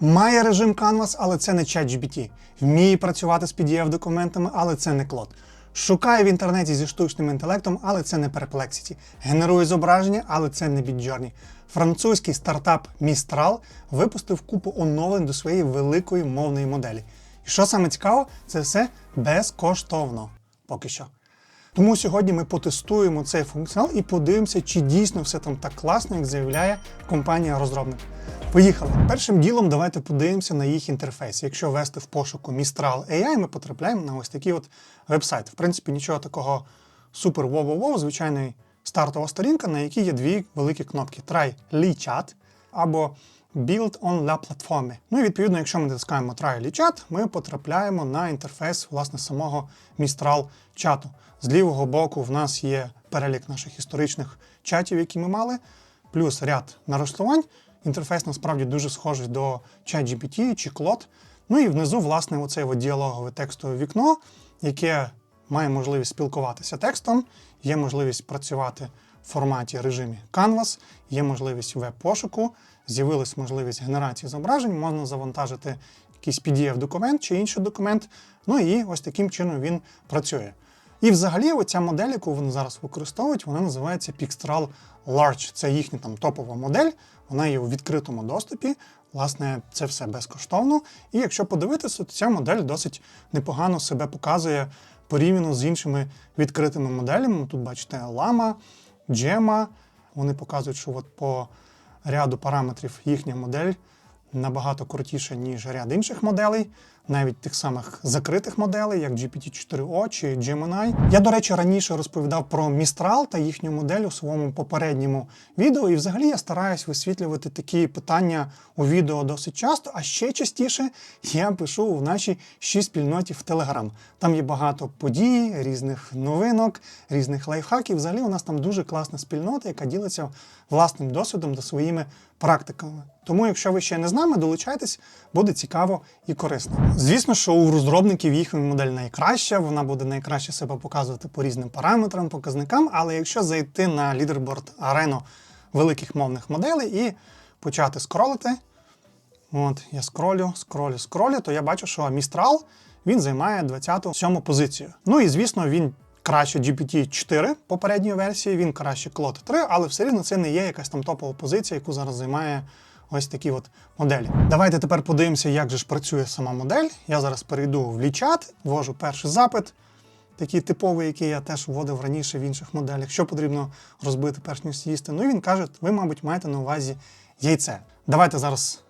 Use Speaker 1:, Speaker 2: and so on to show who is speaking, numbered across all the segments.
Speaker 1: Має режим Canvas, але це не ChatGPT. Вміє працювати з PDF-документами, але це не Claude. Шукає в інтернеті зі штучним інтелектом, але це не Perplexity. Генерує зображення, але це не Midjourney. Французький стартап Mistral випустив купу оновлень до своєї великої мовної моделі. І що саме цікаво, це все безкоштовно поки що. Тому сьогодні ми потестуємо цей функціонал і подивимося, чи дійсно все там так класно, як заявляє компанія-розробник. Поїхали. Першим ділом давайте подивимося на їх інтерфейс. Якщо ввести в пошуку Mistral AI, ми потрапляємо на ось такий от веб-сайт. В принципі, нічого такого супер воу-воу-воу, звичайний стартова сторінка, на якій є дві великі кнопки: Try Chat або Build on la платформі. Ну і відповідно, якщо ми натискаємо Try Chat, ми потрапляємо на інтерфейс власне самого Mistral чату. З лівого боку в нас є перелік наших історичних чатів, які ми мали, плюс ряд налаштувань. Інтерфейс насправді дуже схожий до ChatGPT чи Claude. Ну і внизу, власне, оце от діалогове текстове вікно, яке має можливість спілкуватися текстом, є можливість працювати в форматі режимі Canvas, є можливість веб-пошуку, з'явилась можливість генерації зображень, можна завантажити якийсь PDF-документ чи інший документ. Ну і ось таким чином він працює. І взагалі, оця модель, яку вони зараз використовують, вона називається Pixtral Large. Це їхня там топова модель, вона є у відкритому доступі. Власне, це все безкоштовно. І якщо подивитися, то ця модель досить непогано себе показує порівняно з іншими відкритими моделями. Тут бачите Lama, Gemma. Вони показують, що от по ряду параметрів їхня модель набагато крутіша, ніж ряд інших моделей, навіть тих самих закритих моделей, як GPT-4O чи Gemini. Я, до речі, раніше розповідав про Mistral та їхню модель у своєму попередньому відео, і взагалі я стараюсь висвітлювати такі питання у відео досить часто, а ще частіше я пишу в нашій ще спільноті в Telegram. Там є багато подій, різних новинок, різних лайфхаків. Взагалі у нас там дуже класна спільнота, яка ділиться власним досвідом та своїми практиками. Тому, якщо ви ще не з нами, долучайтесь, буде цікаво і корисно. Звісно, що у розробників їхня модель найкраща, вона буде найкраще себе показувати по різним параметрам, показникам. Але якщо зайти на лідерборд арену великих мовних моделей і почати скролити, от я скролю, скролю, скролю, то я бачу, що Mistral він займає 27 позицію. Ну і звісно, він краще GPT-4 попередньої версії, він краще Claude 3, але все рівно це не є якась там топова позиція, яку зараз займає ось такі от моделі. Давайте тепер подивимося, як же ж працює сама модель. Я зараз перейду в лічат, ввожу перший запит, такий типовий, який я теж вводив раніше в інших моделях, що потрібно розбити перш ніж з'їсти. Ну і він каже, ви, мабуть, маєте на увазі яйце. Давайте зараз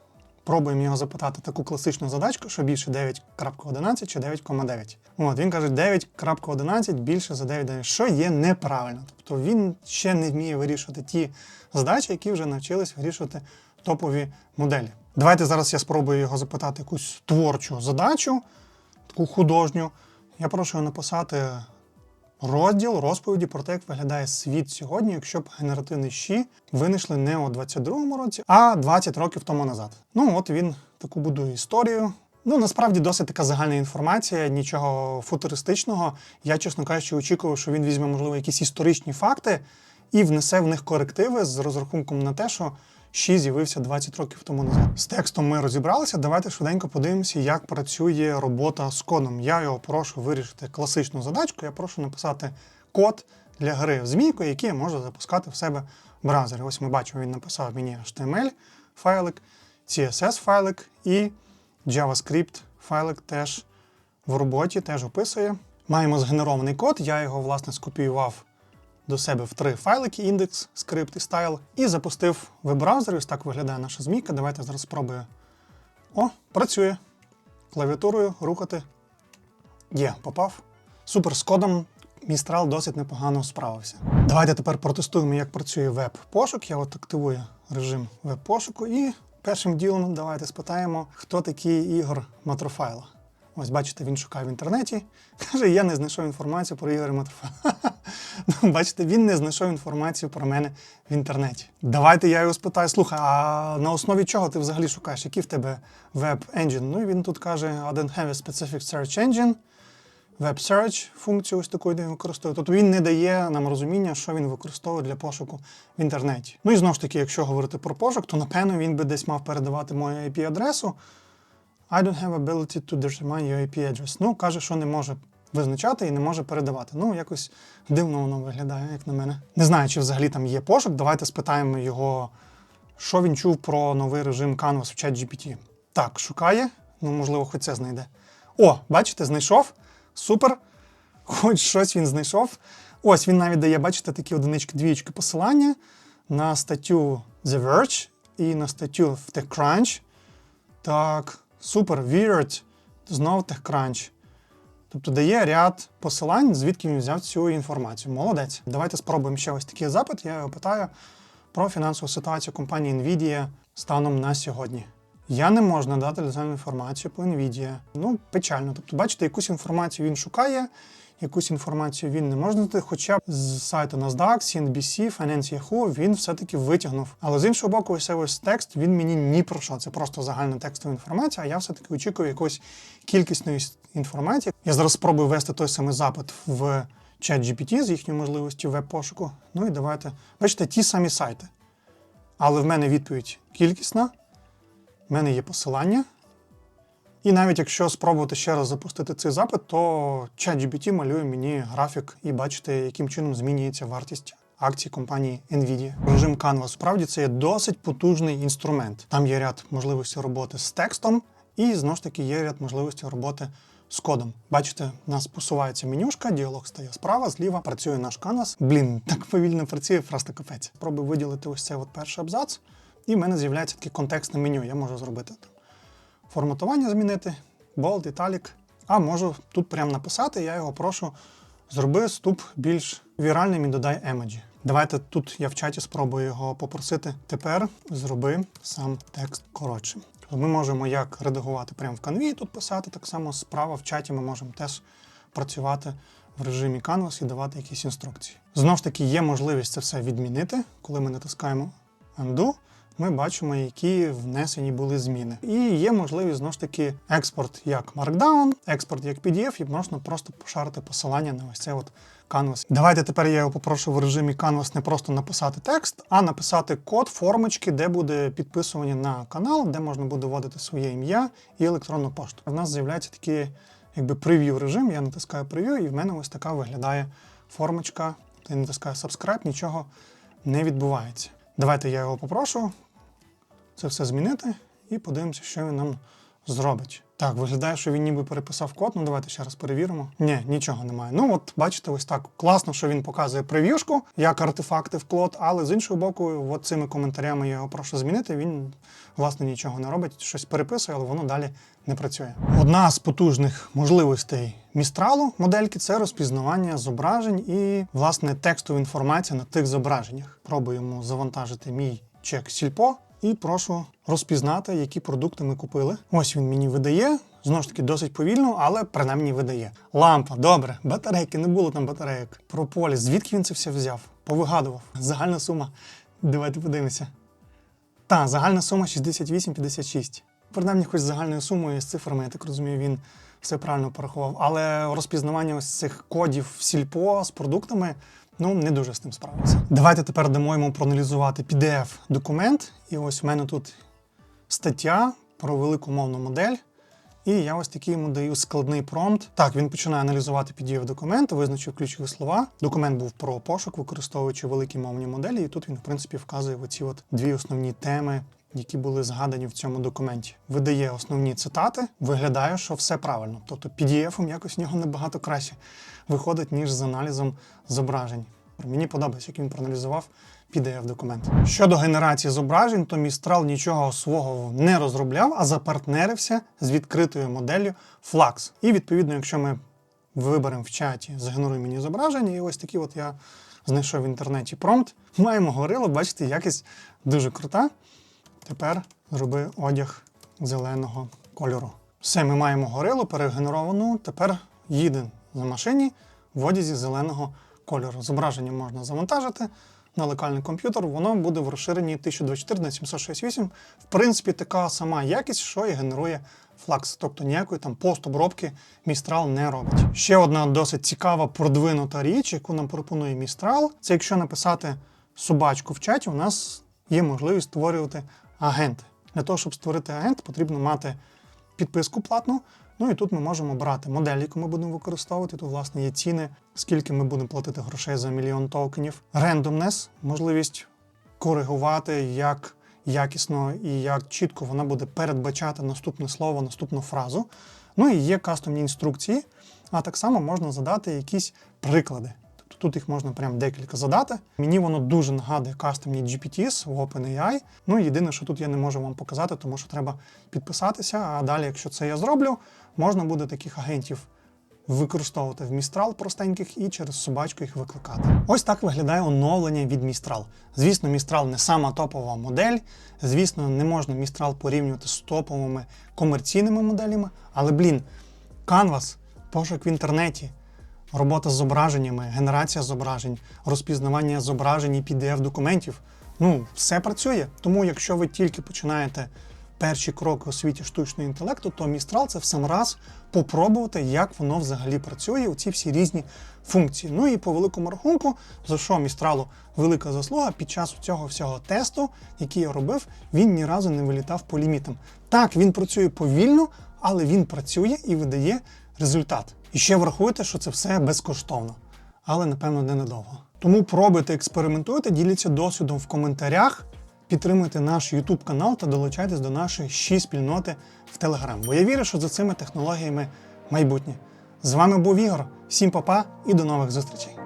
Speaker 1: пробуємо його запитати таку класичну задачку, що більше 9.11 чи 9,9. От він каже 9.11 більше за 9,9, що є неправильно. Тобто він ще не вміє вирішувати ті задачі, які вже навчились вирішувати топові моделі. Давайте зараз я спробую його запитати якусь творчу задачу, таку художню. Я прошу написати розділ розповіді про те, як виглядає світ сьогодні, якщо б генеративний щі винайшли не у 22-му році, а 20 років тому назад. Ну от він таку будує історію. Ну, насправді досить така загальна інформація, нічого футуристичного. Я, чесно кажучи, очікував, що він візьме, можливо, якісь історичні факти і внесе в них корективи з розрахунком на те, що Щі з'явився 20 років тому назад. З текстом ми розібралися. Давайте швиденько подивимося, як працює робота з кодом. Я його прошу вирішити класичну задачку. Я прошу написати код для гри в змійку, який я можу запускати в себе в браузері. Ось ми бачимо, він написав мені HTML файлик, CSS файлик і JavaScript файлик теж в роботі, теж описує. Маємо згенерований код. Я його власне скопіював до себе в три файлики індекс, скрипт і стайл, і запустив в браузері. Ось так виглядає наша змійка. Давайте зараз спробую. О, працює. Клавіатурою рухати. Є, попав. Супер з кодом. Містрал досить непогано справився. Давайте тепер протестуємо, як працює веб-пошук. Я от активую режим веб-пошуку і першим ділом давайте спитаємо, хто такий Ігор Матрофайло. Ось бачите, він шукає в інтернеті. Каже, я не знайшов інформацію про Ігоря Матрофайла. Ну, бачите, він не знайшов інформацію про мене в інтернеті. Давайте я його спитаю: слухай, а на основі чого ти взагалі шукаєш? Який в тебе веб-енджин? Ну і він тут каже: I don't have a specific search engine. Web Search функцію ось таку він використовує. Тобто він не дає нам розуміння, що він використовує для пошуку в інтернеті. Ну і знову ж таки, якщо говорити про пошук, то напевно він би десь мав передавати мою IP-адресу. I don't have ability to determine your IP address. Ну, каже, що не може визначати і не може передавати. Ну, якось дивно воно виглядає, як на мене. Не знаю, чи взагалі там є пошук. Давайте спитаємо його, що він чув про новий режим Canvas в ChatGPT. Так, шукає. Ну, можливо, хоч це знайде. О, бачите, знайшов. Супер. Хоч щось він знайшов. Ось він навіть дає, бачите, такі одинички, двієчки посилання на статтю The Verge і на статтю в TechCrunch. Так, супер, Weird, знов TechCrunch. Тобто дає ряд посилань, звідки він взяв цю інформацію. Молодець. Давайте спробуємо ще ось такий запит. Я його питаю про фінансову ситуацію компанії Nvidia станом на сьогодні. Я не можу надати детальну інформацію по Nvidia. Ну, печально. Тобто, бачите, якусь інформацію він шукає, якусь інформацію він не може надати, хоча б з сайту NASDAQ, CNBC, Finance Yahoo він все-таки витягнув. Але з іншого боку, ось ось текст він мені ні про що. Це просто загальна текстова інформація, а я все-таки очікую якоїсь кількісної інформації. Я зараз спробую ввести той самий запит в чат GPT з їхньою можливістю веб-пошуку. Ну і давайте. Бачите, ті самі сайти. Але в мене відповідь кількісна. В мене є посилання. І навіть якщо спробувати ще раз запустити цей запит, то ChatGPT малює мені графік і бачите, яким чином змінюється вартість акцій компанії Nvidia. Режим Canvas справді це є досить потужний інструмент. Там є ряд можливостей роботи з текстом, і знову ж таки є ряд можливостей роботи з кодом. Бачите, у нас посувається менюшка, діалог стає справа, зліва працює наш Canvas. Блін, так повільно працює, просто капець. Спробую виділити ось цей от перший абзац, і в мене з'являється таке контекстне меню. Я можу зробити там форматування змінити, bold, italic. А можу тут прямо написати, я його прошу, зроби ступ більш віральним і додай емоджі. Давайте тут я в чаті спробую його попросити. Тепер зроби сам текст. Тобто Ми можемо як редагувати прямо в канві, тут писати, так само справа в чаті ми можемо теж працювати в режимі Canvas і давати якісь інструкції. Знову ж таки, є можливість це все відмінити, коли ми натискаємо Undo ми бачимо, які внесені були зміни. І є можливість знову ж таки експорт як Markdown, експорт як PDF, і можна просто пошарити посилання на ось цей от Canvas. Давайте тепер я його попрошу в режимі Canvas не просто написати текст, а написати код формочки, де буде підписування на канал, де можна буде вводити своє ім'я і електронну пошту. У нас з'являється такий якби прев'ю режим. Я натискаю прев'ю, і в мене ось така виглядає формочка. Я натискаю subscribe, нічого не відбувається. Давайте я його попрошу це все змінити і подивимося, що він нам зробить. Так, виглядає, що він ніби переписав код. Ну давайте ще раз перевіримо. Ні, нічого немає. Ну от бачите, ось так класно, що він показує прев'юшку, як артефакти в клод, але з іншого боку, от цими коментарями я його прошу змінити. Він власне нічого не робить, щось переписує, але воно далі не працює. Одна з потужних можливостей містралу модельки це розпізнавання зображень і власне текстова інформація на тих зображеннях. Пробуємо завантажити мій чек сільпо. І прошу розпізнати, які продукти ми купили. Ось він мені видає. Знову ж таки, досить повільно, але принаймні видає. Лампа, добре, батарейки, не було там батарейок. Прополіс, звідки він це все взяв? Повигадував. Загальна сума. Давайте подивимося. Та, загальна сума 68,56. Принаймні, хоч з загальною сумою з цифрами, я так розумію, він все правильно порахував. Але розпізнавання ось цих кодів в сільпо з продуктами. Ну, не дуже з тим справився. Давайте тепер дамо йому проаналізувати PDF-документ. І ось у мене тут стаття про велику мовну модель. І я ось такий йому даю складний промпт. Так, він починає аналізувати PDF-документ, визначив ключові слова. Документ був про пошук, використовуючи великі мовні моделі. І тут він, в принципі, вказує оці от дві основні теми. Які були згадані в цьому документі, видає основні цитати, виглядає, що все правильно. Тобто PDF-ом якось в нього набагато краще виходить, ніж з аналізом зображень. Мені подобається, як він проаналізував PDF-документ. Щодо генерації зображень, то Mistral нічого свого не розробляв, а запартнерився з відкритою моделлю Flux. І відповідно, якщо ми виберемо в чаті згенеруй мені зображення, і ось такі от я знайшов в інтернеті промпт. Маємо горило, бачите, якість дуже крута. Тепер зроби одяг зеленого кольору. Все, ми маємо горилу перегенеровану. Тепер їде на машині в одязі зеленого кольору. Зображення можна завантажити на локальний комп'ютер, воно буде в розширенні 1024 на 768. В принципі, така сама якість, що і генерує флакс, тобто ніякої там постобробки Містрал не робить. Ще одна досить цікава продвинута річ, яку нам пропонує Містрал, це якщо написати собачку в чаті, у нас є можливість створювати агенти. Для того, щоб створити агент, потрібно мати підписку платну. Ну і тут ми можемо брати модель, яку ми будемо використовувати. Тут, власне, є ціни, скільки ми будемо платити грошей за мільйон токенів. Рендомнес, можливість коригувати, як якісно і як чітко вона буде передбачати наступне слово, наступну фразу. Ну і є кастомні інструкції, а так само можна задати якісь приклади. Тобто тут їх можна прям декілька задати. Мені воно дуже нагадує кастомні GPTs в OpenAI. Ну єдине, що тут я не можу вам показати, тому що треба підписатися. А далі, якщо це я зроблю, можна буде таких агентів використовувати в Містрал простеньких і через собачку їх викликати. Ось так виглядає оновлення від Містрал. Звісно, Містрал не сама топова модель. Звісно, не можна Містрал порівнювати з топовими комерційними моделями, але блін, Canvas, пошук в інтернеті, робота з зображеннями, генерація зображень, розпізнавання зображень і PDF-документів. Ну, все працює. Тому, якщо ви тільки починаєте перші кроки у світі штучного інтелекту, то Містрал це в сам раз попробувати, як воно взагалі працює, оці всі різні функції. Ну і по великому рахунку, за що Містралу велика заслуга під час цього всього тесту, який я робив, він ні разу не вилітав по лімітам. Так, він працює повільно, але він працює і видає результат. І ще врахуйте, що це все безкоштовно, але напевно не надовго. Тому пробуйте, експериментуйте, діліться досвідом в коментарях. Підтримуйте наш YouTube канал та долучайтесь до нашої ще спільноти в Telegram. Бо я вірю, що за цими технологіями майбутнє. З вами був Ігор. Всім па-па і до нових зустрічей!